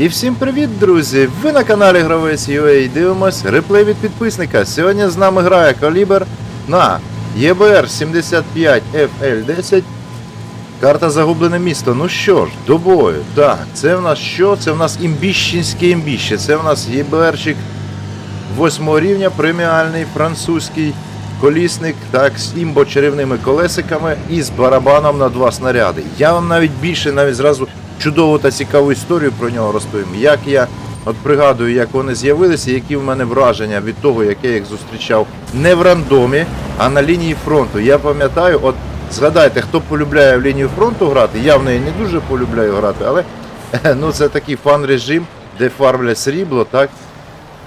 І всім привіт, друзі! Ви на каналі Гравець UA дивимось реплей від підписника. Сьогодні з нами грає калібр на ЄБР 75 FL10. Карта Загублене місто. Ну що ж, до бою. Так, це в нас що? Це в нас імбіщенське імбіще. Це в нас ЄБРчик 8 рівня, преміальний французький колісник, так, з імбо-чарівними колесиками і з барабаном на два снаряди. Я вам навіть більше, навіть зразу чудову та цікаву історію про нього розповім. Як я от пригадую, як вони з'явилися, які в мене враження від того, як я їх зустрічав не в рандомі, а на лінії фронту. Я пам'ятаю, от згадайте, хто полюбляє в лінію фронту грати, я в неї не дуже полюбляю грати, але ну, це такий фан-режим, де фарблять срібло, так?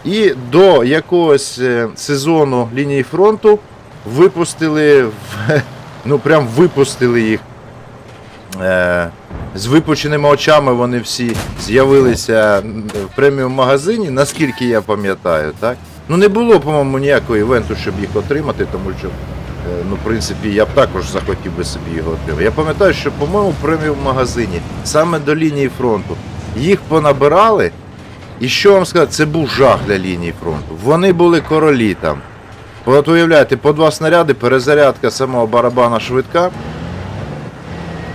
І до якогось е, сезону лінії фронту випустили, ну прям випустили їх. З випученими очами вони всі з'явилися в преміум магазині, наскільки я пам'ятаю, так? Ну не було, по-моєму, ніякого івенту, щоб їх отримати, тому що, е, ну, в принципі, я б також захотів би собі його отримати. Я пам'ятаю, що, по-моєму, в преміум магазині саме до лінії фронту їх понабирали. І що вам сказати, це був жах для лінії фронту. Вони були королі там. От уявляєте, по два снаряди, перезарядка самого барабана швидка.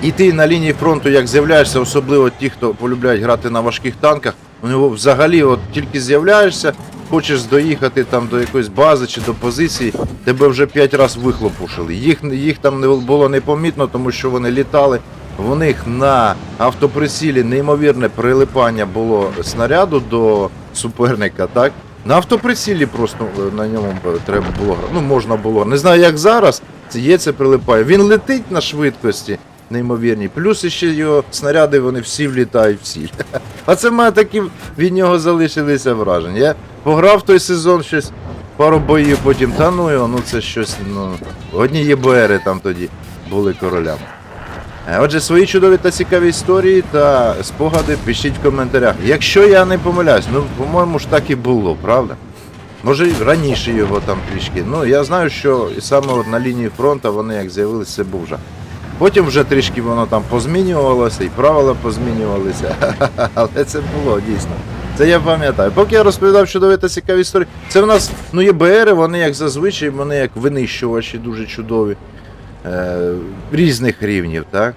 І ти на лінії фронту, як з'являєшся, особливо ті, хто полюбляють грати на важких танках, у нього взагалі от тільки з'являєшся, хочеш доїхати там до якоїсь бази чи до позиції, тебе вже п'ять разів вихлопушили. Їх, їх там не було непомітно, тому що вони літали. В них на автоприцілі неймовірне прилипання було снаряду до суперника, так? На автоприцілі просто е, на ньому треба було грати. Ну, можна було. Не знаю, як зараз. Є це прилипає. Він летить на швидкості неймовірній. Плюс ще його снаряди, вони всі влітають в ціль. А це в мене такі від нього залишилися враження. Я пограв той сезон щось, пару боїв, потім та ну його, ну це щось, ну. Одні ЄБРи там тоді були королями. Е, Отже, свої чудові та цікаві історії та спогади пишіть в коментарях. Якщо я не помиляюсь, ну по-моєму ж так і було, правда? Може раніше його там трішки. Ну я знаю, що саме от на лінії фронту вони як з'явилися, це був жах. Потім вже трішки воно там позмінювалося, і правила позмінювалися. Але це було дійсно. Це я пам'ятаю. Поки я розповідав чудові та цікаві історії, це в нас, ну, є БРи, вони як зазвичай, вони як винищувачі дуже чудові. Е, різних рівнів, так?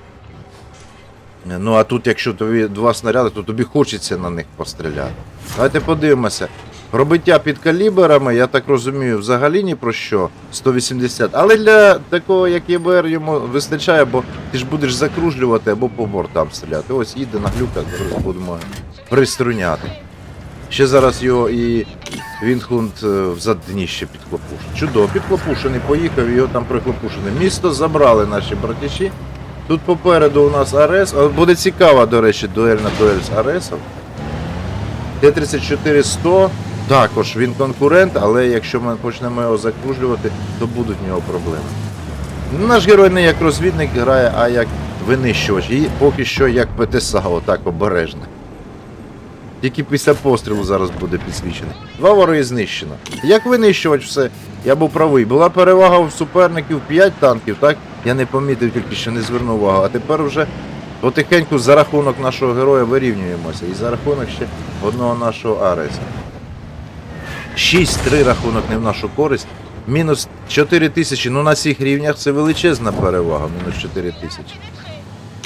Ну а тут, якщо тобі два снаряди, то тобі хочеться на них постріляти. Давайте подивимося. Пробиття під каліберами, я так розумію, взагалі ні про що. 180. Але для такого, як ЄБР, йому вистачає, бо ти ж будеш закружлювати або по бортам стріляти. Ось їде на глюках, будемо приструняти. Ще зараз його і Вінхлунд е, в задніще підхлопушить. Чудово, підхлопушений, поїхав, його там прихлопушений. Місто забрали наші братіші. Тут попереду у нас Арес. Буде цікава, до речі, дуель на дуель з Аресом. Т-34-100. Також він конкурент, але якщо ми почнемо його закружлювати, то будуть в нього проблеми. Ну, Наш герой не як розвідник грає, а як винищувач. І поки що як ПТСА, отак обережно. Тільки після пострілу зараз буде підсвічений. Два вороги знищено. Як винищувач все, я був правий. Була перевага у суперників 5 танків, так? Я не помітив, тільки що не звернув увагу. А тепер вже потихеньку за рахунок нашого героя вирівнюємося. І за рахунок ще одного нашого Ареса. 6-3 рахунок не в нашу користь. Мінус 4 тисячі. Ну на цих рівнях це величезна перевага, мінус 4 тисячі.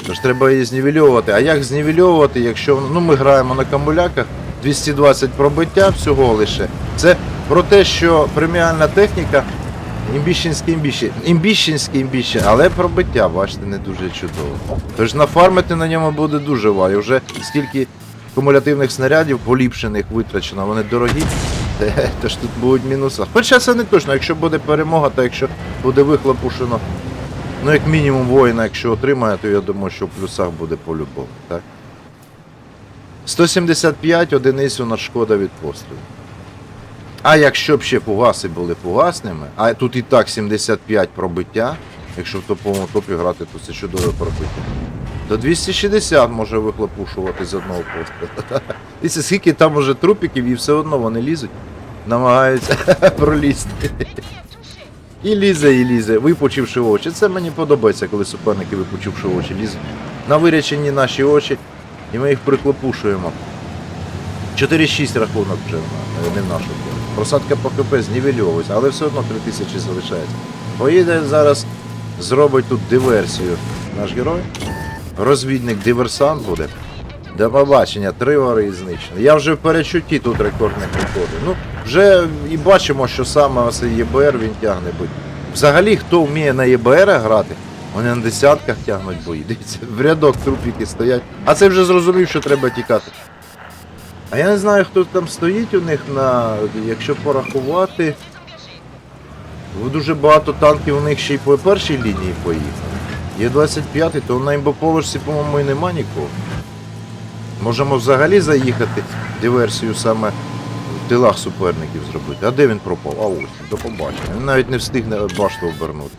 Тож треба її знівельовувати. А як знівельовувати, якщо ну, ми граємо на камуляках 220 пробиття всього лише. Це про те, що преміальна техніка імбіщенське імбіще. Імбіщенське імбіще, але пробиття, бачите, не дуже чудово. Тож нафармити на ньому буде дуже важко. Вже скільки кумулятивних снарядів поліпшених витрачено, вони дорогі. Е, Тож тут будуть мінуси. Хоча це не точно, якщо буде перемога, то якщо буде вихлопушено Ну, як мінімум воїна, якщо отримає, то я думаю, що в плюсах буде по-любому, так? 175 одиниць у нас шкода від пострілу. А якщо б ще фугаси були фугасними, а тут і так 75 пробиття, якщо в топовому топі грати, то це чудове пробиття. То 260 може вихлопушувати з одного пострілу. Скільки там уже трупіків і все одно вони лізуть, намагаються пролізти. І лізе, і лізе, випучивши очі. Це мені подобається, коли суперники, випучивши очі, лізуть на вирячені наші очі, і ми їх приклопушуємо. 4-6 рахунок вже не в нашу користь. Просадка по КП знівельовується, але все одно 3 тисячі залишається. Поїде зараз, зробить тут диверсію наш герой. Розвідник диверсант буде. До побачення, три вари знищено. Я вже в перечутті тут рекордних рекордів. Ну, вже і бачимо, що саме ось ЄБР він тягне бой. Взагалі, хто вміє на ЄБР грати, вони на десятках тягнуть бої. Дивіться, в рядок трупіки стоять. А це вже зрозумів, що треба тікати. А я не знаю, хто там стоїть у них на. Якщо порахувати. Дуже багато танків у них ще й по першій лінії поїхали. Є 25, то на імбоположці, по-моєму, і нема нікого. Можемо взагалі заїхати диверсію саме в тилах суперників зробити. А де він пропав? А ось, до побачення. Він навіть не встигне башту обернути.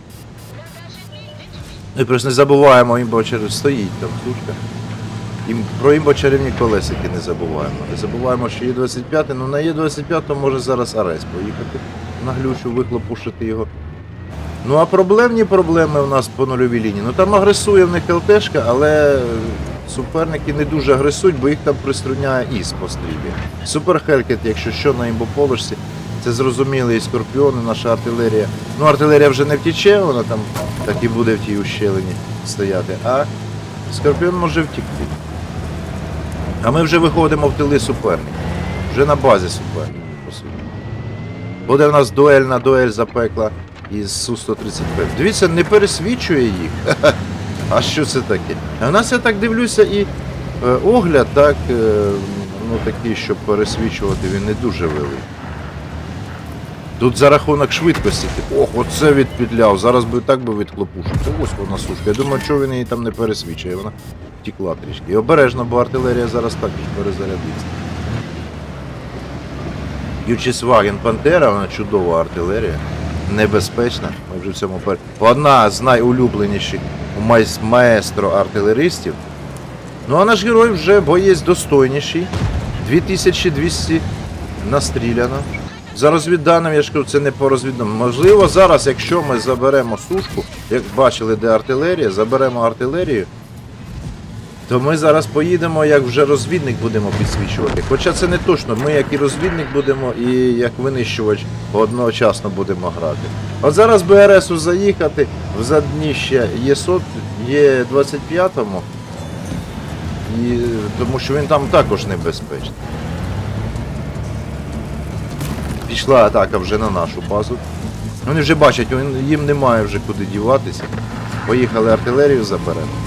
Ну і просто не забуваємо, імбочер стоїть там сушка. Ім, про імбочарівні колесики не забуваємо. Не забуваємо, що є 25, ну на Є25 може зараз Арес поїхати на глючу, вихлопушити його. Ну а проблемні проблеми у нас по нульовій лінії. Ну там агресує в них ЛТшка, але суперники не дуже агресують, бо їх там приструняє ІС по стрілі. Супер Хелкет, якщо що, на імбоположці, це зрозуміло і скорпіони, наша артилерія. Ну артилерія вже не втіче, вона там так і буде в тій ущелині стояти, а скорпіон може втікти. А ми вже виходимо в тили суперників. Вже на базі суперників, по суті. Буде в нас дуель на дуель запекла із Су-135. Дивіться, не пересвічує їх. А що це таке? В нас я так дивлюся і е, огляд, так, е, ну такий, щоб пересвічувати, він не дуже великий. Тут за рахунок швидкості. Ох, оце відпідляв. Зараз би так би відклопушив. Та ось вона сушка. Я думаю, що він її там не пересвічує, вона втікла трішки. І обережно, бо артилерія зараз також перезарядиться. Ючісваген Пантера, вона чудова артилерія, небезпечна. Ми вже в цьому пер... Одна з найулюбленіших у майс- маестро артилеристів. Ну а наш герой вже боєць достойніший. 2200 настріляно. За розвідданим, я ж кажу, це не по розвідданим. Можливо, зараз, якщо ми заберемо сушку, як бачили, де артилерія, заберемо артилерію, то ми зараз поїдемо, як вже розвідник будемо підсвічувати. Хоча це не точно, ми як і розвідник будемо, і як винищувач одночасно будемо грати. От зараз БРСу заїхати в задніще є сот, є 25-му, і, тому що він там також небезпечний. Пішла атака вже на нашу базу. Вони вже бачать, їм немає вже куди діватися. Поїхали артилерію заберемо.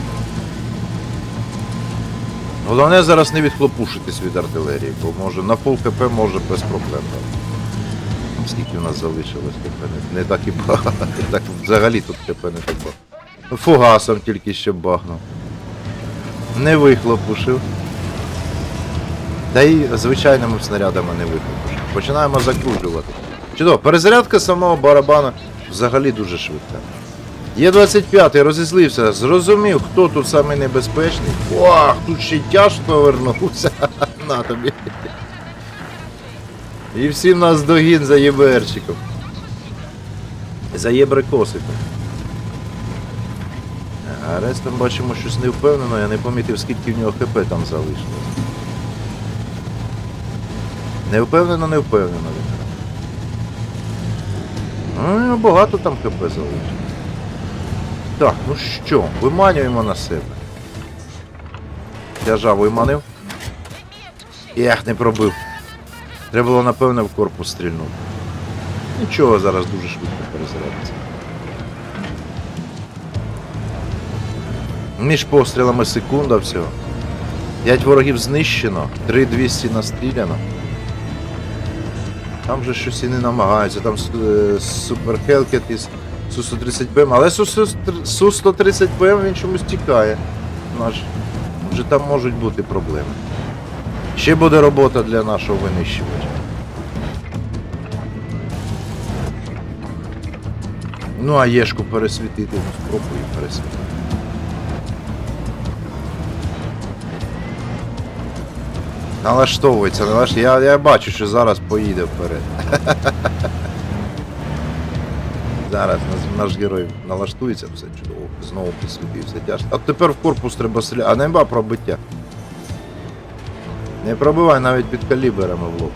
Головне зараз не відхлопушитись від артилерії, бо може на фул КП може без проблем. Скільки в нас залишилось КП? Не, так і багато. Так взагалі тут КП не так багато. Фугасом тільки що багнув. Не вихлопушив. Та й звичайними снарядами не вихлопушив. Починаємо закружувати. Чудово, перезарядка самого барабана взагалі дуже швидка. Є 25 розізлився, зрозумів, хто тут самий небезпечний. Ох, тут ще й тяж повернувся. На тобі. І всі нас догін за ЄБРчиком. За єбрикосиком. А Рестом бачимо щось не впевнено, я не помітив, скільки в нього ХП там залишилось. Не впевнено, не впевнено він. Ну, багато там ХП залишилось. Так, ну що, виманюємо на себе. Тяжа виманив. Ех, не пробив. Треба було, напевне, в корпус стрільнути. Нічого, зараз дуже швидко перезарядиться. Між пострілами секунда всього. 5 ворогів знищено, 3200 настріляно. Там же щось і не намагаються, там е, Супер Хелкет із Су-130 ПМ, але Су-130 ПМ він чомусь тікає. Наш. Вже там можуть бути проблеми. Ще буде робота для нашого винищувача. Ну а Єшку пересвітити, ну спробуй пересвітити. Налаштовується, налаш... я, я бачу, що зараз поїде вперед. Зараз наш, герой налаштується, все чудово, знову присвітився тяж. А тепер в корпус треба стріляти, а нема пробиття. Не пробивай навіть під каліберами в лоб.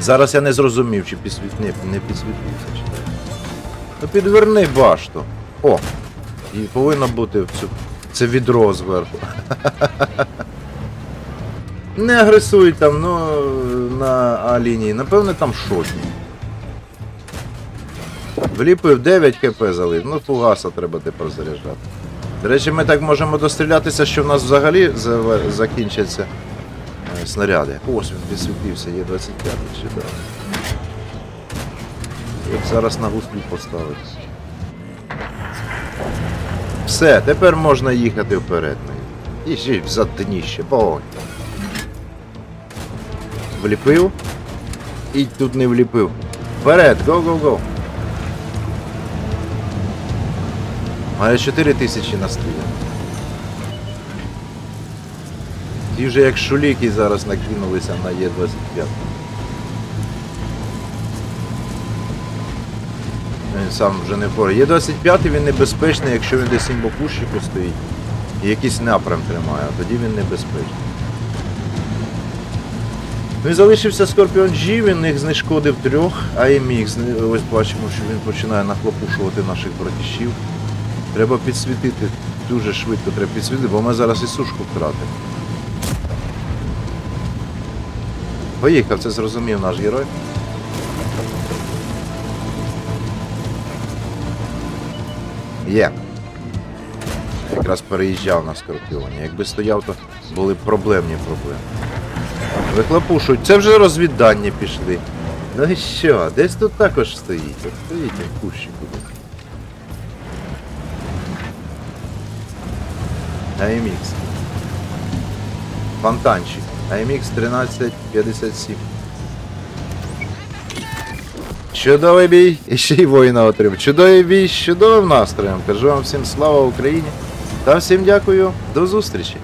Зараз я не зрозумів, чи підсвіт... не, підсвітився, чи. Ну підверни башту. О! І повинно бути в цю... це відро зверху. Не агресуй там, ну на А-лінії. Напевне там шотні. Вліпив 9 хп залив, ну фугаса треба тепер заряджати. До речі, ми так можемо дострілятися, що в нас взагалі закінчаться е, снаряди. Ось він підсвітився, є 25 ще да. От зараз на гуслі поставити. Все, тепер можна їхати вперед. І ще взад дніще, погонь. Вліпив. І тут не вліпив. Вперед, го-го-го. Має 4 тисячі на стрілі. Ті вже як шуліки зараз накинулися на Є25. Він сам вже не впорає. Є25 він небезпечний, якщо він десь імбокущику стоїть і якийсь напрям тримає, а тоді він небезпечний. Ну і залишився Scorpion G, він їх знешкодив трьох, а MX, зни- ось бачимо, що він починає нахлопушувати наших братішів. Треба підсвітити, дуже швидко треба підсвітити, бо ми зараз і сушку втратимо. Поїхав, це зрозумів наш герой. Є. Якраз переїжджав на Скорпіоні. Якби стояв, то були проблемні проблеми. Виклопушують. Це вже розвіддання пішли. Ну і що, десь тут також стоїть. Стоїть в кущику. AMX. Фонтанчик. AMX 1357. Чудовий бій, і ще й воїна отримав. Чудовий бій з чудовим настроєм. Кажу вам всім слава Україні. Та всім дякую. До зустрічі.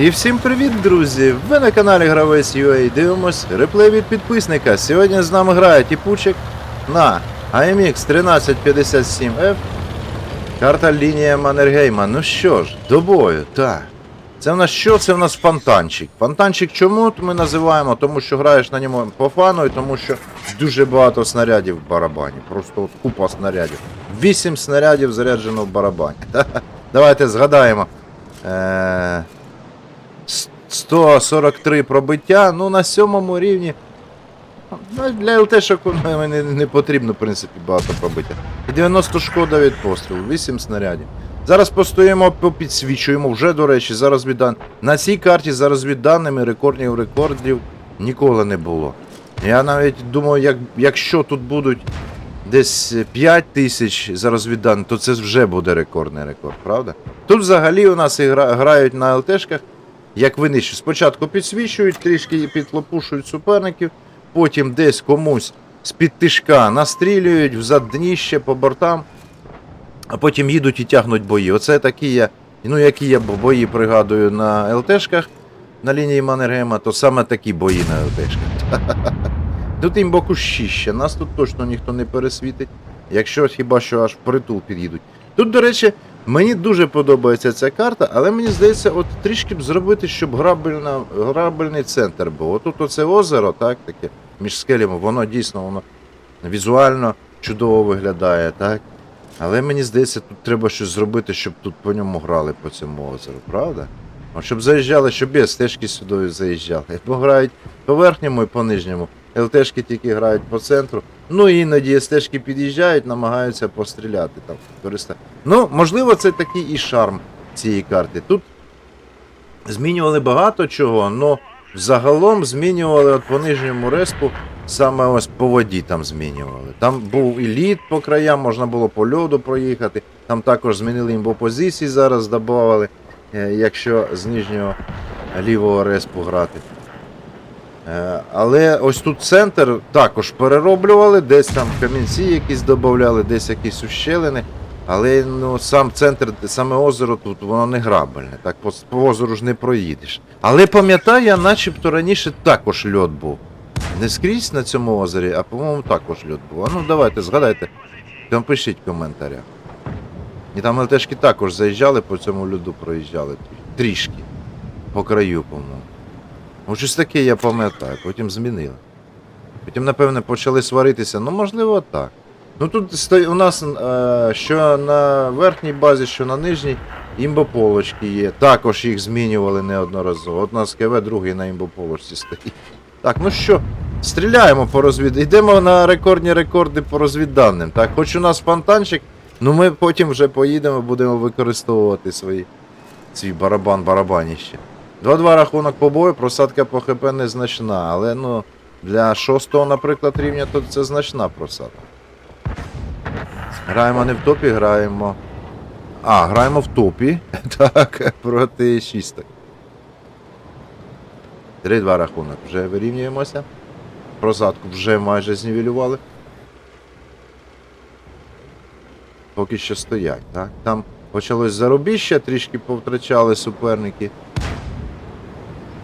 І всім привіт, друзі! Ви на каналі Гравець UA дивимось реплей від підписника. Сьогодні з нами грає Тіпучик на AMX 1357F. Карта лінія Маннергейма. Ну що ж, до бою, так. Це в нас що? Це в нас фонтанчик. Фонтанчик чому ми називаємо? Тому що граєш на ньому по фану і тому що дуже багато снарядів в барабані. Просто от купа снарядів. Вісім снарядів заряджено в барабані. Давайте згадаємо. Е- 143 пробиття, ну на сьомому рівні. Ну, для ЛТшок воно не, потрібно, в принципі, багато пробиття. І 90 шкода від пострілу, 8 снарядів. Зараз постоїмо, підсвічуємо, вже, до речі, за розвіддан... На цій карті за розвідданими рекордів рекордів ніколи не було. Я навіть думаю, як, якщо тут будуть десь 5 тисяч за розвіддан, то це вже буде рекордний рекорд, правда? Тут взагалі у нас гра... грають на ЛТшках як винищують. Спочатку підсвічують, трішки підлопушують суперників, потім десь комусь з-під тишка настрілюють, взад дніще по бортам, а потім їдуть і тягнуть бої. Оце такі я, ну які я бої пригадую на ЛТшках на лінії Маннергейма, то саме такі бої на ЛТшках. Тут їм бокущище, нас тут точно ніхто не пересвітить, якщо хіба що аж впритул під'їдуть. Тут, до речі, Мені дуже подобається ця карта, але мені здається, от трішки б зробити, щоб грабельна, грабельний центр був. Отут оце озеро, так, таке, між скелями, воно дійсно воно візуально чудово виглядає, так? Але мені здається, тут треба щось зробити, щоб тут по ньому грали по цьому озеру, правда? Щоб заїжджали, щоб без стежки сюди заїжджали. Бо грають по верхньому і по нижньому. ЛТшки тільки грають по центру. Ну і іноді стежки під'їжджають, намагаються постріляти там. Користа... Ну, можливо, це такий і шарм цієї карти. Тут змінювали багато чого, але Загалом змінювали от по нижньому респу, саме ось по воді там змінювали. Там був і лід по краям, можна було по льоду проїхати. Там також змінили імбопозиції, зараз додавали, е, якщо з нижнього лівого респу грати. Е, Але ось тут центр також перероблювали, десь там камінці якісь додавали, десь якісь ущелини. Але ну, сам центр, саме озеро тут, воно не грабельне. Так по, по озеру ж не проїдеш. Але пам'ятаю, я начебто раніше також льот був. Не скрізь на цьому озері, а по-моєму також льот був. А ну давайте, згадайте, там пишіть в коментарях. І там ЛТшки також заїжджали, по цьому льоду проїжджали трішки. По краю, по-моєму. Ну, щось таке я пам'ятаю, потім змінили. Потім, напевне, почали сваритися. Ну, можливо, так. Ну тут у нас е, що на верхній базі, що на нижній, імбополочки є. Також їх змінювали неодноразово. От у нас КВ другий на імбополочці стоїть. Так, ну що, стріляємо по розвід. Йдемо на рекордні рекорди по розвідданим. Так, хоч у нас фонтанчик, ну ми потім вже поїдемо, будемо використовувати свої, свій барабан барабаніще. 2-2 рахунок по бою, просадка по ХП незначна, але ну, для шостого, наприклад, рівня, то це значна просадка. Граємо не в топі, граємо. А, граємо в топі. Так, проти шісток. 3-2 рахунок. Вже вирівнюємося. Просадку вже майже знівелювали. Поки що стоять, так? Там почалось зарубіще, трішки повтрачали суперники.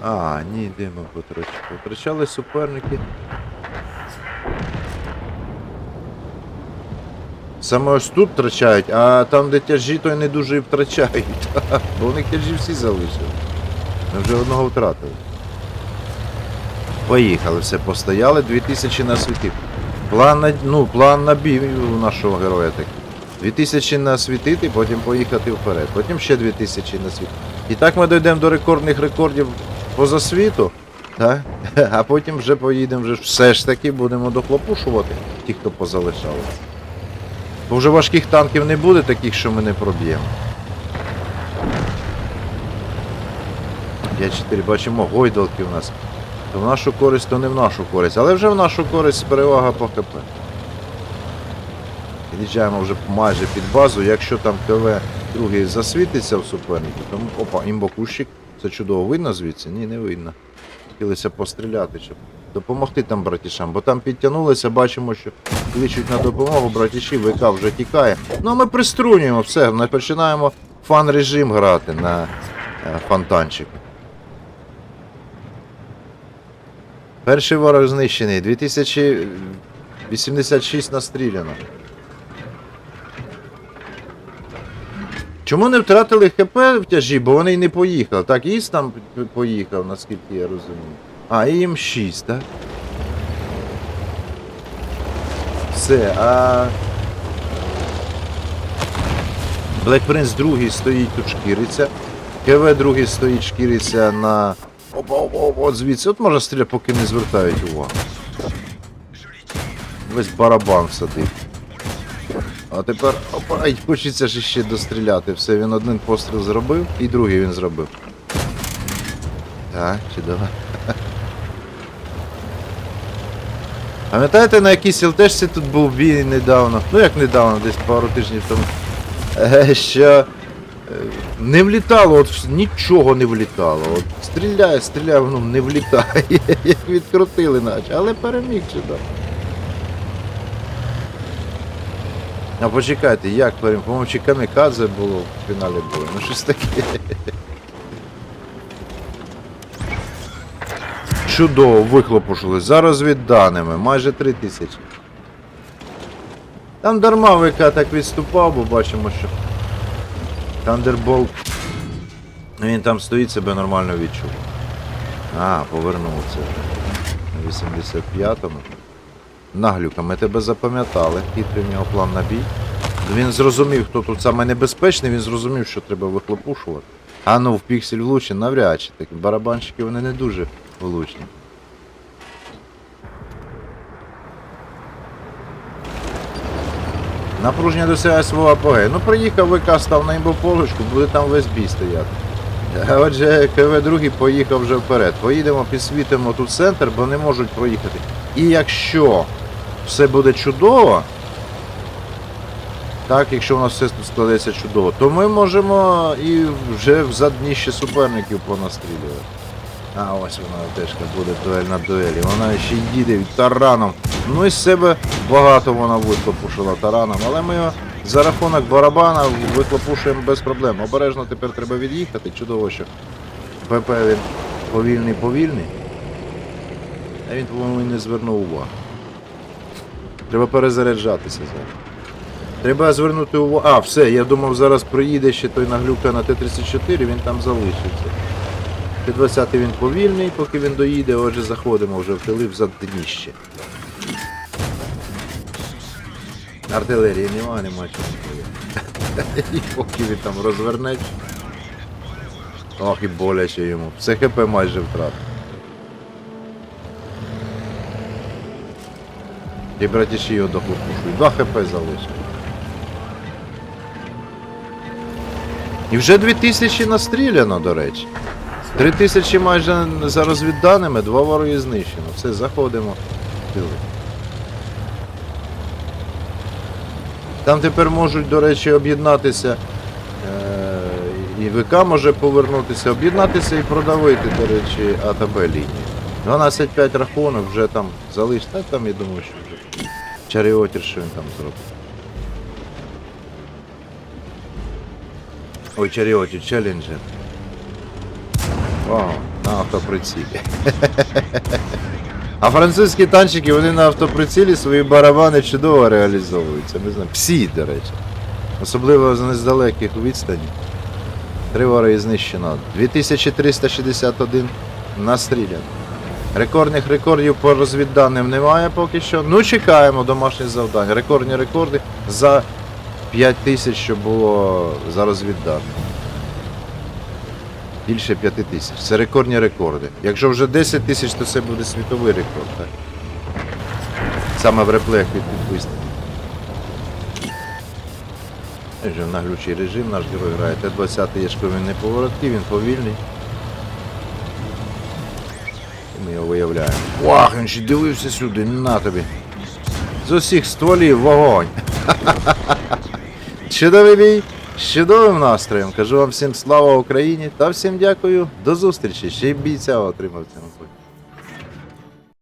А, ні, де ми потрач... повтрачали суперники. Саме ось тут втрачають, а там, де тяжі, то й не дуже і втрачають. Бо них тяжі всі залишили. Ми вже одного втратили. Поїхали, все постояли, 2000 на світі. План на, ну, план на бій у нашого героя такий. 2000 насвітити, потім поїхати вперед. Потім ще 2000 на світ. І так ми дійдемо до рекордних рекордів поза світу. Так? А потім вже поїдемо, вже все ж таки будемо дохлопушувати ті, хто позалишалися. Бо вже важких танків не буде, таких, що ми не проб'ємо. 5-4, бачимо, гойдалки у нас. То в нашу користь, то не в нашу користь. Але вже в нашу користь перевага по ХП. Під'їжджаємо вже майже під базу. Якщо там КВ другий засвітиться в супернику, то опа, імбокущик. Це чудово видно звідси? Ні, не видно. Хотілося постріляти, щоб допомогти там братішам, бо там підтягнулися, бачимо, що кличуть на допомогу, братіші, ВК вже тікає. Ну а ми приструнюємо все, ми починаємо фан-режим грати на е, фонтанчику. Перший ворог знищений, 2086 настріляно. Чому не втратили ХП в тяжі, бо вони й не поїхали. Так, Іс там поїхав, наскільки я розумію. А, і їм 6, так? Все, а. Black Prince другий стоїть тут шкіриться. КВ другий стоїть шкіриться на. Опа, опа, от звідси. От можна стріляти, поки не звертають увагу. Весь барабан садить. А тепер опа, хочеться ж ще достріляти. Все, він один постріл зробив і другий він зробив. Так, чудово. Пам'ятаєте, на якійсь ЛТшці тут був бій недавно, ну як недавно, десь пару тижнів тому. е, Що е, не влітало, от нічого не влітало. От стріляє, стріляє, воно не влітає. Як відкрутили наче, але переміг чудово. А почекайте, як перем... По-моєму, чи камікадзе було в фіналі було. Ну щось таке. Чудово, вихлопушили. За розвідданими, майже 3 тисячі. Там дарма ВК так відступав, бо бачимо, що Thunderbolt. Він там стоїть себе нормально відчув. А, повернувся. На 85-му. Наглюка, ми тебе запам'ятали. Хитрий в нього план на бій. Він зрозумів, хто тут саме небезпечний, він зрозумів, що треба вихлопушувати. А ну в піксель влучить, навряд чи такі барабанщики вони не дуже влучні. Напруження досягає свого апогею. Ну приїхав ВК, став на імбополочку, буде там весь бій стояти. Отже, КВ-2 поїхав вже вперед. Поїдемо, підсвітимо тут центр, бо не можуть проїхати. І якщо все буде чудово, так, якщо у нас все складеться чудово, то ми можемо і вже в задніще суперників понастрілювати. А ось вона тежка буде дуель на дуелі. Вона ще їде тараном. Ну і з себе багато вона вихлопушила тараном, але ми його за рахунок барабана вихлопушуємо без проблем. Обережно тепер треба від'їхати. Чудово, що ПП він повільний повільний. А він, по-моєму, не звернув увагу. Треба перезаряджатися зараз. Треба звернути увагу. А, все, я думав, зараз приїде ще той наглюка на Т-34, він там залишиться. Т-20 він повільний, поки він доїде, отже заходимо вже в тили в задніще. Артилерії нема, нема чого. І поки він там розвернеться. Ох, і боляче йому. Все ХП майже втратив. І братіші його дохлопушують. Два ХП залишили. І вже 2000 настріляно, до речі. 3000 майже за розвідданими, два вороги знищено. Все, заходимо. Там тепер можуть, до речі, об'єднатися. е, І ВК може повернутися, об'єднатися і продавити, до речі, АТБ лінію. 12-5 рахунок вже там залиш. Та там я думаю, що вже Чаріотір, що він там зробить. Ой, Чаріотір, челленджер. О, на автоприцілі. А французькі танчики, вони на автоприцілі свої барабани чудово реалізовуються. Ми знаємо. Всі, до речі. Особливо з недалеких відстані. Три вори знищено. 2361 настріляно. Рекордних рекордів по розвідданим немає поки що. Ну, чекаємо домашніх завдань. Рекордні рекорди за 5 тисяч, що було за розвідданим. Більше 5 тисяч. Це рекордні рекорди. Якщо вже 10 тисяч, то це буде світовий рекорд, так? Саме в реплеях від підписників. Вже в наглючий режим наш герой грає. Т-20 є він не повороткий, він повільний. Його виявляємо. Вах, він ще дивився сюди, на тобі. З усіх стволів вогонь. Чудовий бій, з чудовим настроєм. Кажу вам всім слава Україні та всім дякую. До зустрічі. Ще й бійця отримав цим.